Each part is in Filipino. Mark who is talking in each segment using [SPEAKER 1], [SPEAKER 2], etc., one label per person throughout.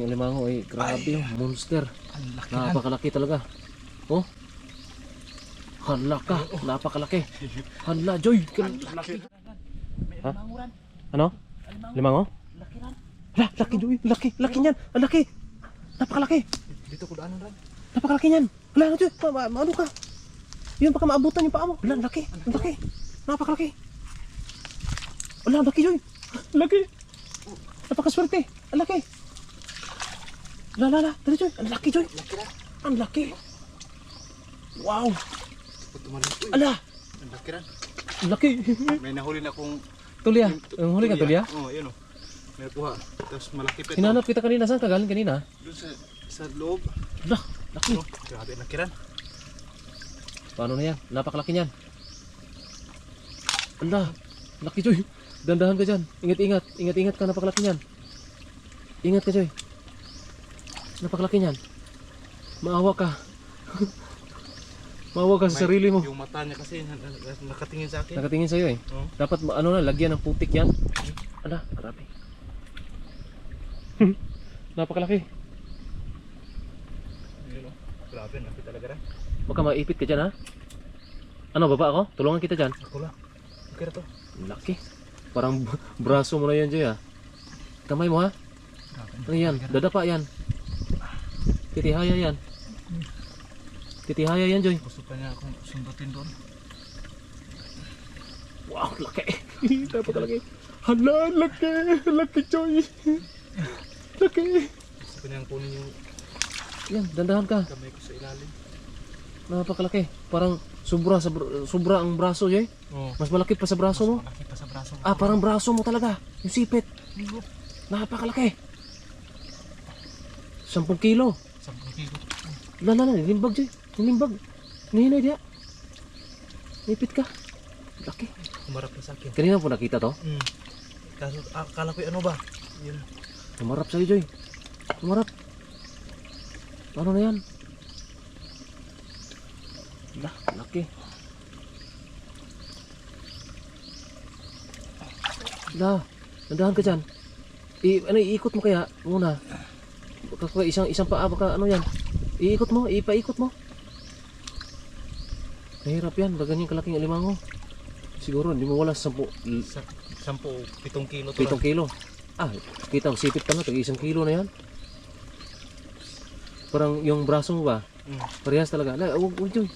[SPEAKER 1] Yung limango ay grabe yung monster.
[SPEAKER 2] Laki
[SPEAKER 1] Napakalaki talaga. Oh. Hala ka, napakalaki. Hala, Joy. Laki. Ha? Ano? Limango?
[SPEAKER 2] Laki ran.
[SPEAKER 1] Hala, laki Joy. Laki, laki niyan. Ang laki. Napakalaki.
[SPEAKER 2] Dito ko daanan ran.
[SPEAKER 1] Napakalaki niyan. Hala, Joy. Ma, ma, ano ka? Yun, baka maabutan yung paa mo. Hala, laki. Ang laki. Napakalaki. Hala, laki Joy. Laki. Napakaswerte. Ang laki. Hala, hala, hala. Dali Joy. Ang laki Joy.
[SPEAKER 2] Laki ran.
[SPEAKER 1] Ang laki. Wow. Ala,
[SPEAKER 2] ang laki ran.
[SPEAKER 1] ang laki.
[SPEAKER 2] May nahuli na akong
[SPEAKER 1] Tulya. Ang huli ka tulya?
[SPEAKER 2] Oo, oh, yun o. May nakuha. Tapos malaki pa ito.
[SPEAKER 1] Hinanap kita kanina. Saan ka galing kanina?
[SPEAKER 2] Doon sa, sa loob.
[SPEAKER 1] Lah, laki.
[SPEAKER 2] Ano? Grabe, laki ran.
[SPEAKER 1] Paano na yan? Napakalaki niyan. Ala, laki Joy. Dandahan ka dyan. Ingat-ingat. Ingat-ingat ka. Napakalaki niyan. Ingat ka Joy. Napakalaki niyan. Maawa ka. Maawa ka sa sarili mo.
[SPEAKER 2] Yung mata niya kasi na- na- na- nakatingin sa akin.
[SPEAKER 1] Nakatingin sa'yo eh.
[SPEAKER 2] Oo.
[SPEAKER 1] Dapat ma- ano na, lagyan ng putik yan. Ala, grabe. Napakalaki.
[SPEAKER 2] Yun o. Grabe, laki talaga ran.
[SPEAKER 1] Baka maipit ka dyan ha. Ano, baba ako? Tulungan kita dyan.
[SPEAKER 2] Ako lang. Okay na to.
[SPEAKER 1] Laki. Parang b- braso mo na yan, Joy, ha? Kamay mo, ha?
[SPEAKER 2] Grabe.
[SPEAKER 1] Ano yan? Dadapa yan. Titihaya yan. Titihaya yan, Joy.
[SPEAKER 2] Gusto pa niya akong sundutin doon.
[SPEAKER 1] Wow, laki. Napakalaki. Hala, laki. Laki, Joy. Laki.
[SPEAKER 2] Gusto pa niyang kunin yung
[SPEAKER 1] Yan, dandahan ka.
[SPEAKER 2] kamay ko sa ilalim.
[SPEAKER 1] Napakalaki. Parang sobra, sa br- sobra ang braso, Joy.
[SPEAKER 2] Oo.
[SPEAKER 1] Mas malaki pa sa braso mo.
[SPEAKER 2] Malaki pa sa braso ko.
[SPEAKER 1] Ah, parang braso mo talaga. Yung sipit. Napakalaki. 10 kilo. Lala na, nilimbag Joy. Nilimbag. Nihinay diya. Nipit ka. Laki.
[SPEAKER 2] Kumarap na sa akin.
[SPEAKER 1] Kanina po nakita to.
[SPEAKER 2] Hmm. Kaso, ah, akala ko yung ano ba? Yun.
[SPEAKER 1] Tumarap sa'yo, Joy. Tumarap. Ano na yan? Lah, laki. Lah, nandahan ka dyan. I, ano, iikot mo kaya muna. Baka isang, isang paa, baka ano yan. Iikot mo, ipaikot mo. Mahirap yan, baga ganyan kalaking alimango. Siguro, hindi mo wala sa sampu,
[SPEAKER 2] Sa, sampu, pitong kilo to.
[SPEAKER 1] Pitong kilo. Ah, kita sipit pa na, tag isang kilo na yan. Parang yung braso mo ba,
[SPEAKER 2] Hmm.
[SPEAKER 1] parehas talaga. La, wag, wag, Joy.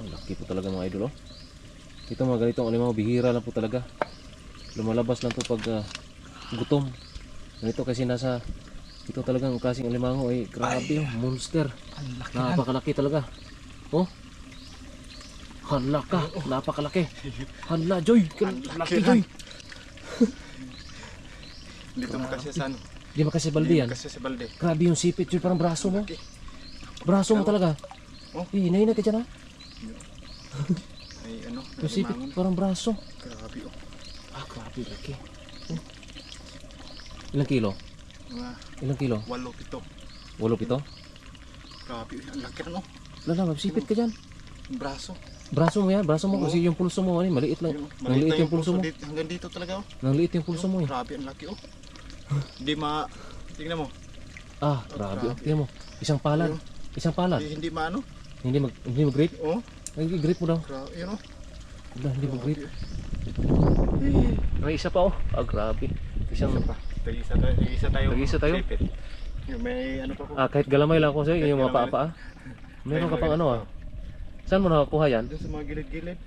[SPEAKER 1] Ang laki po talaga mga idol, oh. Ito mga ganitong alimaw, bihira lang po talaga. Lumalabas lang to pag ah, gutom. Ganito kasi nasa, ito talagang kasing alimango ay grabe yung monster. Napakalaki talaga. Oh. Hala ka, napakalaki. Hala, Joy. Laki, Joy.
[SPEAKER 2] Dito mo kasi sa ano.
[SPEAKER 1] Di ba kasi balde yan? Grabe yung sipit, Joy. Parang braso mo. Braso mo talaga.
[SPEAKER 2] Oh.
[SPEAKER 1] Eh, inahin na ka dyan ha.
[SPEAKER 2] Ay ano,
[SPEAKER 1] Yung sipit, parang braso.
[SPEAKER 2] Grabe oh.
[SPEAKER 1] Ah, grabe, laki. Oh. Ilang kilo?
[SPEAKER 2] Mga
[SPEAKER 1] Ilang kilo?
[SPEAKER 2] walo, pito.
[SPEAKER 1] Walo pito?
[SPEAKER 2] Grabe, ang laki ran oh.
[SPEAKER 1] Lala, magsipit ka dyan.
[SPEAKER 2] Yung braso.
[SPEAKER 1] Braso mo yan, braso mo
[SPEAKER 2] Oo.
[SPEAKER 1] kasi yung pulso mo, ano, maliit lang.
[SPEAKER 2] Yun, oh.
[SPEAKER 1] Nang liit
[SPEAKER 2] Malita
[SPEAKER 1] yung pulso mo.
[SPEAKER 2] Dito, hanggang dito talaga oh.
[SPEAKER 1] Nang liit yung pulso mo eh.
[SPEAKER 2] Grabe, ang laki oh. Hindi ma... Tingnan mo.
[SPEAKER 1] Ah, grabe.
[SPEAKER 2] grabe.
[SPEAKER 1] Tingnan mo, isang palad.
[SPEAKER 2] Ayun.
[SPEAKER 1] Isang palad.
[SPEAKER 2] Hindi, hindi maano.
[SPEAKER 1] Hindi mag hindi mag-grip.
[SPEAKER 2] Oh,
[SPEAKER 1] Ay, grip mo daw.
[SPEAKER 2] grabe, yun oh.
[SPEAKER 1] Wala, hindi mag-grip. May isa pa oh. Ah, grabe. Isang
[SPEAKER 2] Tag-isa tayo. Tag-isa tayo.
[SPEAKER 1] Tag-isa tayo?
[SPEAKER 2] Sipit. Yung may ano pa po.
[SPEAKER 1] ah, kahit galamay lang ako sa'yo, yung mga paa-paa. Meron ka pang ano ah. Saan mo nakakuha yan?
[SPEAKER 2] Doon sa mga gilid-gilid.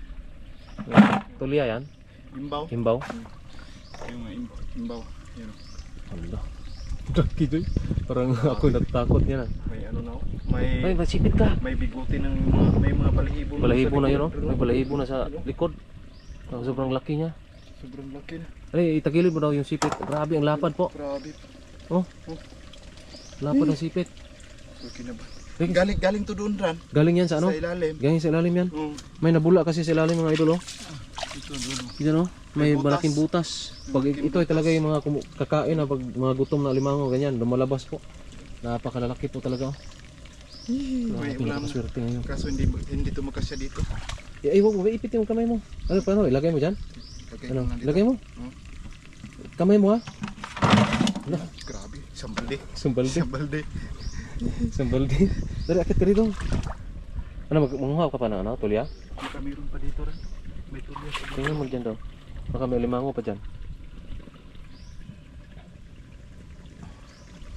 [SPEAKER 1] Tulya yan?
[SPEAKER 2] Imbaw.
[SPEAKER 1] Himbaw?
[SPEAKER 2] Yung mga imbaw. Imbaw. Yun oh.
[SPEAKER 1] Wala. Laki doy. Parang ako natatakot niya na.
[SPEAKER 2] May ano na. May...
[SPEAKER 1] Ay, masipit ka.
[SPEAKER 2] May biguti ng mga... May mga balahibo.
[SPEAKER 1] Balahibo na yun oh. May balahibo na sa likod. Ah, Sobrang laki niya.
[SPEAKER 2] Sobrang laki na.
[SPEAKER 1] Ay, itagilid mo daw yung sipit. Grabe, ang lapad po.
[SPEAKER 2] Grabe.
[SPEAKER 1] Lapad ng sipit.
[SPEAKER 2] Okay na ba? Galing, galing to doon ran.
[SPEAKER 1] Galing yan sa ano?
[SPEAKER 2] Sa ilalim.
[SPEAKER 1] Galing sa ilalim yan.
[SPEAKER 2] Oh.
[SPEAKER 1] May nabula kasi sa ilalim mga idol oh.
[SPEAKER 2] Ito doon oh.
[SPEAKER 1] Kita no? May
[SPEAKER 2] May butas.
[SPEAKER 1] malaking butas. Pag
[SPEAKER 2] Malaking
[SPEAKER 1] ito ay talaga yung mga kakain na pag mga gutom na limango ganyan, lumalabas po. Napakalalaki po talaga. oh.
[SPEAKER 2] Ulam.
[SPEAKER 1] napakaswerte ngayon.
[SPEAKER 2] Kaso hindi hindi tumakas siya dito.
[SPEAKER 1] Eh, ay, wag mo, ipit yung kamay mo. Ano, paano, ilagay mo dyan?
[SPEAKER 2] Okay,
[SPEAKER 1] Ano,
[SPEAKER 2] nandito.
[SPEAKER 1] ilagay mo?
[SPEAKER 2] Oh.
[SPEAKER 1] Kamay mo ha.
[SPEAKER 2] Grabe, isang balde. Isang balde.
[SPEAKER 1] Sumbalde. Dari akit ka rito. Ano, mag manguhaw ka pa ng ano, tulya?
[SPEAKER 2] Baka mayroon pa dito rin. May tulyas.
[SPEAKER 1] Tingnan mo dyan daw. Baka may limango pa dyan.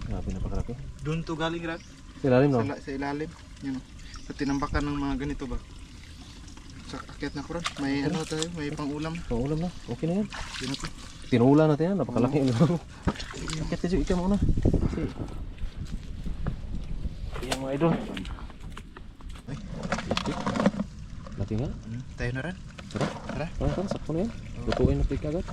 [SPEAKER 1] Grabe, napakalaki.
[SPEAKER 2] Doon to galing ran.
[SPEAKER 1] Sa ilalim no?
[SPEAKER 2] Sa, sa ilalim. Yun. Sa tinambakan ng mga ganito ba? Akyat na ko ron. May ano tayo, may pang-ulam.
[SPEAKER 1] Pang ulam na. Okay na yan.
[SPEAKER 2] Yun na to.
[SPEAKER 1] Tinula natin yan. Napakalaki. Akit ka dyan, ikaw muna. Kasi... Yan mga idol.
[SPEAKER 2] Ay.
[SPEAKER 1] Laki nga.
[SPEAKER 2] Tayo na ran. Tara.
[SPEAKER 1] Tara. Tara. Sakto na yan. Lutuin na ito agad.